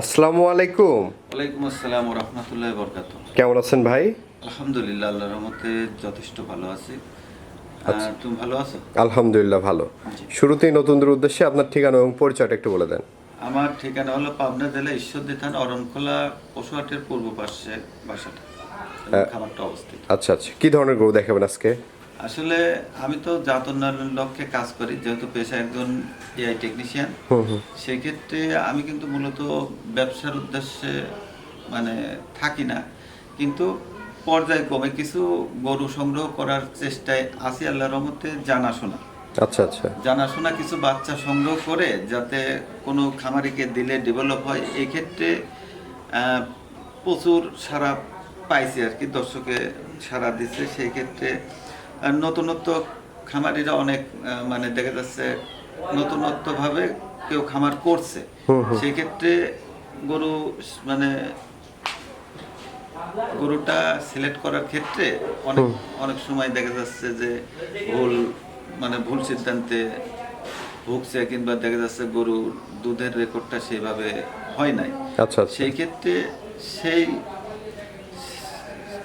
আসসালামু আলাইকুম। ওয়ালাইকুম আসসালাম রহমতুল্লাহ বরকাত কেমন আছেন ভাই? আলহামদুলিল্লাহ আল্লাহর রহমতে যথেষ্ট ভালো আছি। আচ্ছা। তুমি ভালো আছো? আলহামদুলিল্লাহ ভালো। শুরুতেই নতুনদের উদ্দেশ্যে আপনার ঠিকানা এবং পরিচয়টা একটু বলে দেন। আমার ঠিকানা হলো পাবনা জেলা ঈশ্বরদী থানা অরণখোলা পশুহাটের পূর্ব পাশে বাসাটা খামারটা অবস্থিত। আচ্ছা আচ্ছা। কি ধরনের গরু দেখাবেন আজকে? আসলে আমি তো জাত উন্নয়নের লক্ষ্যে কাজ করি যেহেতু পেশা একজন এআই টেকনিশিয়ান সেক্ষেত্রে আমি কিন্তু মূলত ব্যবসার উদ্দেশ্যে মানে থাকি না। কিন্তু পর্যায়ক্রমে কিছু গরু সংগ্রহ করার চেষ্টায় আছি আল্লাহ রহমতে জানাশোনা। আচ্ছা আচ্ছা। জানাশোনা কিছু বাচ্চা সংগ্রহ করে যাতে কোনো খামারিকে দিলে ডেভেলপ হয় এই ক্ষেত্রে আহ, প্রচুর সারা পাইছি আর কি দর্শকে সারা দিচ্ছে সেই ক্ষেত্রে নতুনত্ব খামারিরা অনেক মানে দেখা যাচ্ছে নতুনত্বভাবে কেউ খামার করছে। সেই ক্ষেত্রে গরু মানে গরুটা সিলেক্ট করার ক্ষেত্রে অনেক অনেক সময় দেখা যাচ্ছে যে ভুল মানে ভুল সিদ্ধান্তে ভুগছে কিংবা দেখা যাচ্ছে গরুর দুধের রেকর্ডটা সেভাবে হয় নাই। আচ্ছা আচ্ছা। সেই ক্ষেত্রে সেই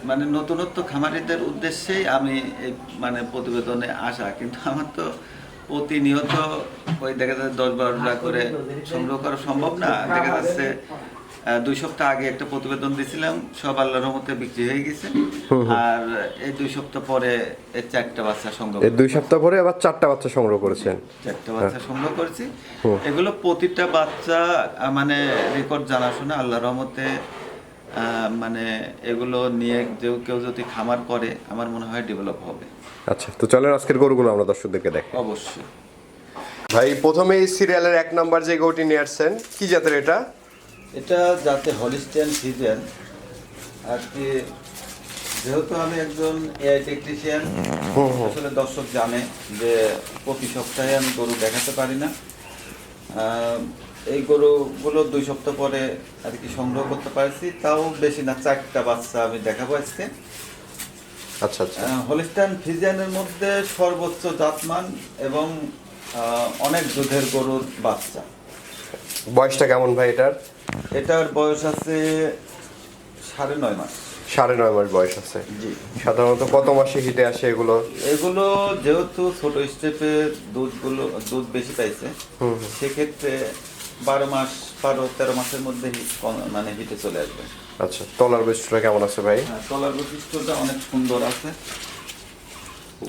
মানে নতুনত্ব খামারিদের উদ্দেশ্যেই আমি এই মানে প্রতিবেদনে আসা কিন্তু আমার তো প্রতিনিয়ত ওই দেখা যাচ্ছে দশ বারোটা করে সংগ্রহ করা সম্ভব না। দেখা যাচ্ছে দুই সপ্তাহ আগে একটা প্রতিবেদন দিয়েছিলাম সব আল্লাহর রহমতে বিক্রি হয়ে গেছে। আর এই দুই সপ্তাহ পরে এই চারটা বাচ্চা সংগ্রহ এই দুই সপ্তাহ পরে আবার চারটা বাচ্চা সংগ্রহ করেছেন? চারটা বাচ্চা সংগ্রহ করেছি। এগুলো প্রতিটা বাচ্চা মানে রেকর্ড জানাশোনা আল্লাহ রহমতে আহ, মানে এগুলো নিয়ে কেউ কেউ যদি খামার করে আমার মনে হয় ডেভেলপ হবে। আচ্ছা তো চলেন আজকের গরুগুলো আমরা দর্শকদেরকে দেখাই অবশ্যই। ভাই প্রথমে এই সিরিয়ালের এক নাম্বার যে গরুটি নিয়ে আসছেন কি জাতের এটা? এটা যাতে হলিস্টিয়ান সিজন আর কি যেহেতু আমি একজন এআই টেকনিশিয়ান আসলে দর্শক জানে যে প্রতি সপ্তাহে আমি গরু দেখাতে পারি না। এই গরুগুলো দুই সপ্তাহ পরে আর কি সংগ্রহ করতে পারছি। তাও বেশি না চারটা বাচ্চা আমি দেখাবো আজকে। আচ্ছা আচ্ছা। হলিস্টান ফিজিয়ানের মধ্যে সর্বোচ্চ জাতমান এবং অনেক দুধের গরুর বাচ্চা। বয়সটা কেমন ভাই এটার? এটার বয়স আছে সাড়ে নয় মাস। সাড়ে নয় মাস বয়স আছে। জি। সাধারণত কত মাসে হিটে আসে এগুলো? এগুলো যেহেতু ছোট স্টেপে দুধগুলো দুধ বেশি পাইছে সেক্ষেত্রে বারো মাস বারো তেরো মাসের মধ্যে মানে হিটে চলে আসবে। আচ্ছা তলার বৈশিষ্ট্যটা কেমন আছে ভাই? হ্যাঁ, তলার বৈশিষ্ট্যটা অনেক সুন্দর আছে।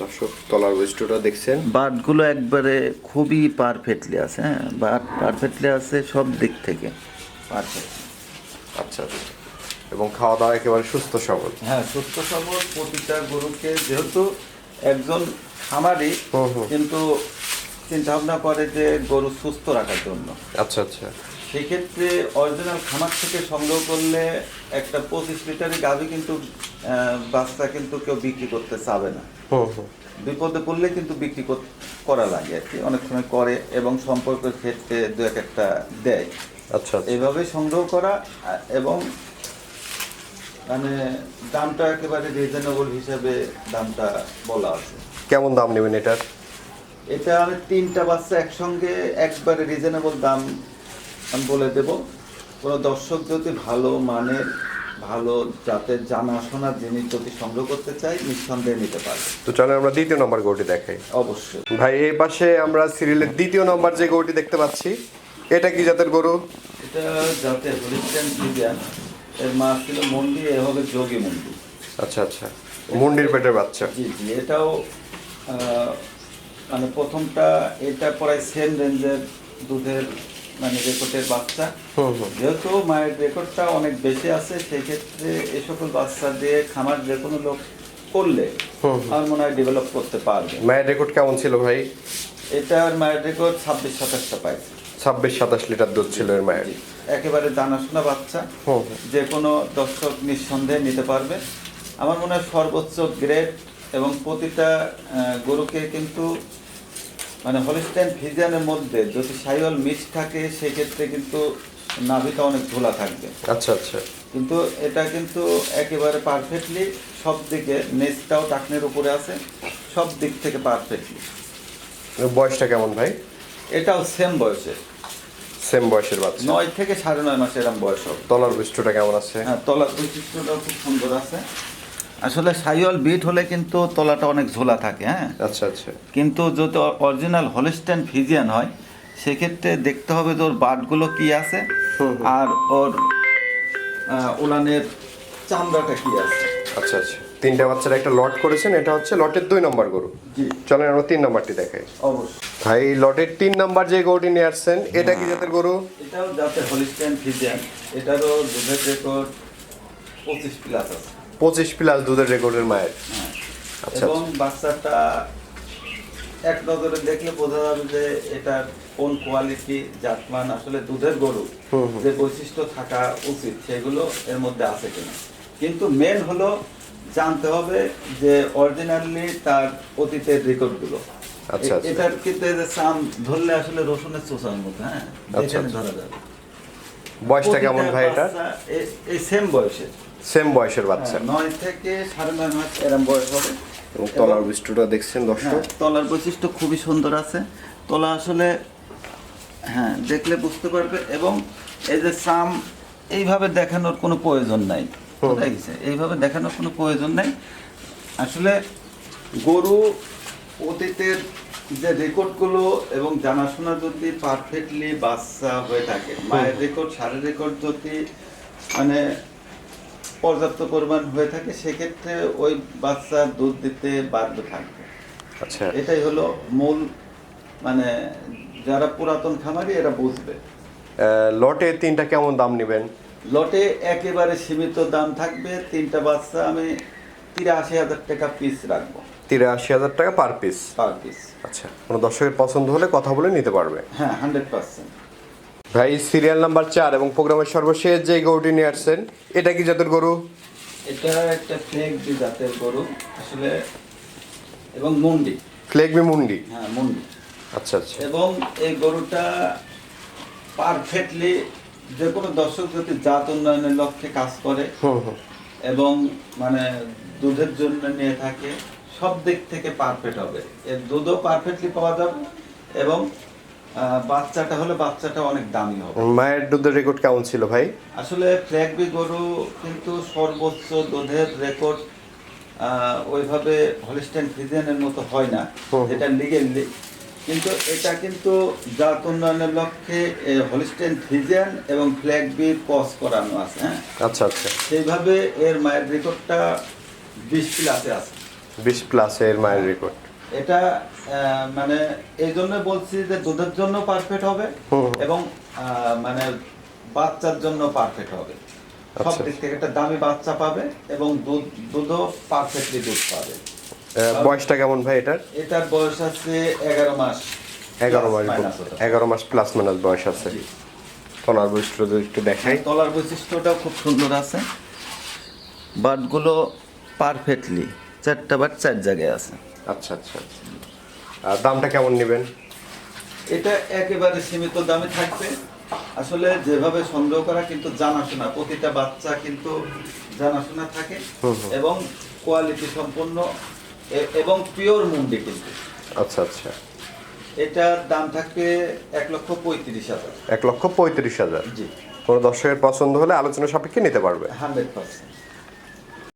দর্শক তলার বৈশিষ্ট্যটা দেখছেন। বাটগুলো একবারে খুবই পারফেক্টলি আছে হ্যাঁ বাট পারফেক্টলি আছে সব দিক থেকে পারফেক্ট আচ্ছা আচ্ছা। এবং খাওয়া দাওয়া একেবারে সুস্থ সবল। হ্যাঁ সুস্থ সবল প্রতিটা গরুকে যেহেতু একজন খামারি। কিন্তু চিন্তা ভাবনা করে যে গরু সুস্থ রাখার জন্য। আচ্ছা আচ্ছা। সেক্ষেত্রে অরিজিনাল খামার থেকে সংগ্রহ করলে একটা পঁচিশ লিটারের গাভী কিন্তু বাচ্চা কিন্তু কেউ বিক্রি করতে চাবে না। বিপদে পড়লে কিন্তু বিক্রি কর- লাগে আর কি। অনেক সময় করে এবং সম্পর্কের ক্ষেত্রে দু এক একটা দেয়। আচ্ছা আচ্ছা। এইভাবে সংগ্রহ করা এবং মানে দামটা একেবারে রিজনেবল হিসাবে দামটা বলা আছে। কেমন দাম নেবেন এটার? এটা আমি তিনটা বাচ্চা একসঙ্গে একবারে রিজনেবল দাম আমি বলে দেব। কোনো দর্শক যদি ভালো মানের ভালো জাতের জানাশোনার জিনিস যদি সংগ্রহ করতে চাই নিঃসন্দেহে নিতে পারবে। তো চলেন আমরা দ্বিতীয় নম্বর গরুটি দেখাই। অবশ্যই। ভাই এই পাশে আমরা সিরিয়ালের দ্বিতীয় নম্বর যে গরুটি দেখতে পাচ্ছি এটা কি জাতের গরু? এটা যাতে হলিস্টান ফ্রিজিয়ান এর মা ছিল মন্ডি এ হবে যোগী মন্ডি। আচ্ছা আচ্ছা। মুন্ডির পেটের বাচ্চা। জি জি এটাও মানে প্রথমটা এটা প্রায় সেম রেঞ্জের দুধের মানে রেকর্ডের বাচ্চা। যেহেতু মায়ের রেকর্ডটা অনেক বেশি আছে সেই ক্ষেত্রে এই সকল বাচ্চা দিয়ে খামার যে কোনো লোক করলে আমার মনে হয় ডেভেলপ করতে পারবে। মায়ের রেকর্ড কেমন ছিল ভাই? এটার মায়ের রেকর্ড ছাব্বিশ সাতাশটা পাইছে। ছাব্বিশ সাতাশ লিটার দুধ ছিল এর মায়ের। একেবারে জানাশোনা বাচ্চা। যে কোনো দর্শক নিঃসন্দেহে নিতে পারবে। আমার মনে হয় সর্বোচ্চ গ্রেড এবং প্রতিটা গরুকে কিন্তু মানে হলিস্টাইন ফিজিয়ানের মধ্যে যদি সাইওয়াল মিক্স থাকে সেক্ষেত্রে কিন্তু নাভিটা অনেক ধোলা থাকবে। আচ্ছা আচ্ছা। কিন্তু এটা কিন্তু একেবারে পারফেক্টলি সব দিকে নেচটাও টাকনের উপরে আছে সব দিক থেকে পারফেক্টলি বয়সটা কেমন ভাই? এটাও সেম বয়সে। সেম বয়সের বাচ্চা। নয় থেকে সাড়ে নয় মাস এরকম বয়স হবে। তলার বৈশিষ্ট্যটা কেমন আছে? হ্যাঁ তলার বৈশিষ্ট্যটাও খুব সুন্দর আছে। আসলে সাইওয়াল বিট হলে কিন্তু তলাটা অনেক ঝোলা থাকে হ্যাঁ? আচ্ছা আচ্ছা। কিন্তু যদি অরিজিনাল হলিস্টেন ফিজিয়ান হয় সেক্ষেত্রে দেখতে হবে যে ওর বাটগুলো কি আছে। আর ওর উলানের চামড়াটা কি আছে। আচ্ছা আচ্ছা। তিনটা বাচ্চারা একটা লট করেছেন এটা হচ্ছে লটের দুই নম্বর গরু। চলেন আমরা তিন নম্বরটি দেখাই। অবশ্যই। ভাই লটের তিন নাম্বার যে গরুটি নিয়ে আসছেন এটা কি জাতের গরু? এটাও যাতে হলিস্টেন ফিজিয়ান এটারও দুধের রেকর্ড পঁচিশ প্লাস আছে। পঁচিশ প্লাস দুধের রেকর্ডের মায়ের হ্যাঁ। আচ্ছা এবং বাচ্চাটা এক নজরে দেখলে বোঝা যাবে যে কোন কোয়ালিটি জাতমান আসলে দুধের গরু। যে বৈশিষ্ট্য থাকা উচিত সেগুলো এর মধ্যে আছে কিনা কিন্তু মেন হলো জানতে হবে যে অরিজিনালি তার অতীতের রেকর্ডগুলো আচ্ছা, আচ্ছা। এটার কিন্তু চাম ধরলে আসলে রসুনের চোষার মতো হ্যাঁ আচ্ছা। ধরা যাবে বয়সটা কেমন ভাই এটা এই সেম বয়সে সেম বয়সের বাচ্চা। হ্যাঁ, নয় থেকে সাড়ে নয় মাস এরম বয়স হবে। এবং তলার বৈশিষ্ট্যটা দেখছেন দর্শক? হ্যাঁ, তলার বৈশিষ্ট্য খুবই সুন্দর আছে। তলা আসলে হ্যাঁ দেখলে বুঝতে পারবে এবং এই যে সাম এইভাবে দেখানোর কোনো প্রয়োজন নাই। গেছে? এইভাবে দেখানোর কোনো প্রয়োজন নাই। আসলে গরু অতীতের যে রেকর্ডগুলো এবং জানাশোনা যদি পারফেক্টলি বাচ্চা হয়ে থাকে মায়ের রেকর্ড সারের রেকর্ড যদি মানে পর্যাপ্ত পরিমাণ হয়ে থাকে সেক্ষেত্রে ওই বাচ্চা দুধ দিতে বাধ্য থাকবে। আচ্ছা। এটাই হলো মূল মানে যারা পুরাতন খামারি এরা বুঝবে। লটে তিনটা কেমন দাম নেবেন? লটে একেবারে সীমিত দাম থাকবে। তিনটা বাচ্চা আমি তিরাশি হাজার টাকা পিস রাখব। তিরাশি হাজার টাকা পার পিস পার পিস আচ্ছা কোনো দর্শকের পছন্দ হলে কথা বলে নিতে পারবে। হ্যাঁ হান্ড্রেড পার্সেন্ট ভাই সিরিয়াল নাম্বার চার এবং প্রোগ্রামের সর্বশেষ যে গরুটি নিয়ে আসছেন এটা কি জাতের গরু? এটা একটা ফ্লেক জাতের গরু আসলে এবং মুন্ডি। ফ্লেগবি মুন্ডি? হ্যাঁ মুন্ডি। আচ্ছা আচ্ছা। এবং এই গরুটা পারফেক্টলি যে কোনো দর্শক যদি জাত উন্নয়নের লক্ষ্যে কাজ করে হুম হুম। এবং মানে দুধের জন্য নিয়ে থাকে সব দিক থেকে পারফেক্ট হবে। এর দুধও পারফেক্টলি পাওয়া যাবে এবং বাচ্চাটা হলে বাচ্চাটা অনেক দামি হবে। মায়ের দুধের রেকর্ড কেমন ছিল ভাই? আসলে ফ্ল্যাগবি গরু কিন্তু সর্বোচ্চ দুধের রেকর্ড ওইভাবে হলিস্টেন ফিজিয়ানের মতো হয় না। এটা লিগেলি কিন্তু এটা কিন্তু জাত উন্নয়নের লক্ষ্যে হলিস্টেন ফিজিয়ান এবং ফ্ল্যাগবি পজ করানো আছে হ্যাঁ? আচ্ছা আচ্ছা। সেইভাবে এর মায়ের রেকর্ডটা বিশ প্লাসে আছে। বিশ প্লাস এর মায়ের রেকর্ড এটা মানে এই জন্য বলছি যে দুধের জন্য পারফেক্ট হবে এবং মানে বাচ্চার জন্য পারফেক্ট হবে। সব আচ্ছা। দিক থেকে একটা দামি বাচ্চা পাবে এবং দুধ দুধও পারফেক্টলি দুধ পাবে। বয়সটা কেমন ভাই এটার? এটার বয়স আছে এগারো মাস এগারো মাস এগারো মাস প্লাস মাইনাস বয়স আছে। তলার বৈশিষ্ট্য যদি একটু দেখাই। তলার বৈশিষ্ট্যটাও খুব সুন্দর আছে। বাটগুলো পারফেক্টলি চারটা বাট চার জায়গায় আছে। আচ্ছা আচ্ছা আচ্ছা। আর দামটা কেমন নেবেন? এটা একেবারে সীমিত দামে থাকবে। আসলে যেভাবে সংগ্রহ করা কিন্তু জানাশোনা প্রতিটা বাচ্চা কিন্তু জানাশোনা থাকে। এবং কোয়ালিটি সম্পন্ন এবং পিওর মুন্ডি কিন্তু। আচ্ছা আচ্ছা। এটার দাম থাকবে এক লক্ষ পঁয়ত্রিশ হাজার। এক লক্ষ পঁয়ত্রিশ হাজার। জি। কোনো দর্শকের পছন্দ হলে আলোচনা সাপেক্ষে নিতে পারবে। Hundred percent.